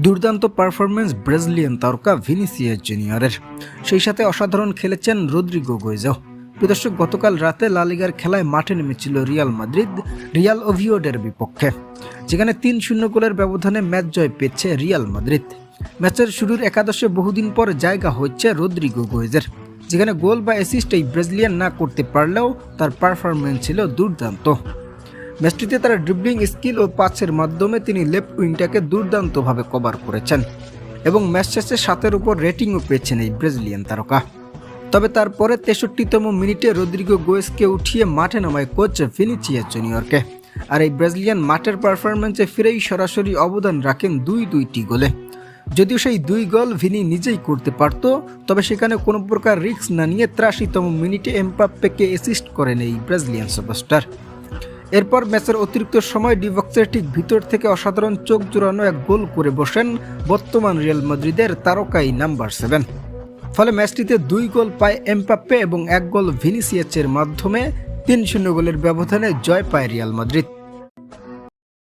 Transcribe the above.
দুর্দান্ত performance Brazilian তারকা ভিনিসিয়া জুনিয়রের। সেই সাথে অসাধারণ খেলেছেন রদ্রিগো গোয়েজো। প্রদর্শক গতকাল রাতে লালিগার খেলায় মাঠে নেমেছিল রিয়াল মাদ্রিদ, রিয়াল ওভিওডের বিপক্ষে। যেখানে তিন শূন্য গোলের ব্যবধানে ম্যাচ জয় পেয়েছে রিয়াল মাদ্রিদ। ম্যাচের শুরুর একাদশে বহুদিন পর জায়গা হচ্ছে রদ্রিগো গোয়েজের। যেখানে গোল বা অ্যাসিস্ট এই ব্রাজিলিয়ান না করতে পারলেও তার পারফরমেন্স ছিল দুর্দান্ত। ম্যাচটিতে তার ড্রিবলিং স্কিল ও পাসের মাধ্যমে তিনি লেফট উইংটাকে দুর্দান্তভাবে কভার করেছেন এবং ম্যাচ শেষে সাতের উপর রেটিংও পেয়েছেন এই ব্রাজিলিয়ান তারকা। তবে তারপরে তেষট্টিতম মিনিটে রদ্রিগো গোয়েসকে উঠিয়ে মাঠে নামায় কোচ ফিনিচিয়া জুনিয়রকে আর এই ব্রাজিলিয়ান মাঠের পারফরমেন্সে ফিরেই সরাসরি অবদান রাখেন দুই দুইটি গোলে। যদিও সেই দুই গোল ভিনি নিজেই করতে পারত, তবে সেখানে কোনো প্রকার রিস্ক না নিয়ে ত্রাশিতম মিনিটে এমপাপ্পেকে অ্যাসিস্ট করেন এই ব্রাজিলিয়ান সুপারস্টার এরপর ম্যাচের অতিরিক্ত সময় ডিবক্সের ঠিক ভিতর থেকে অসাধারণ চোখ জোড়ানো এক গোল করে বসেন বর্তমান রিয়াল মাদ্রিদের তারকাই নাম্বার সেভেন। ফলে ম্যাচটিতে দুই গোল পায় এমপাপ্পে এবং এক গোল ভিনিসিয়াচের মাধ্যমে তিন শূন্য গোলের ব্যবধানে জয় পায় রিয়াল মাদ্রিদ।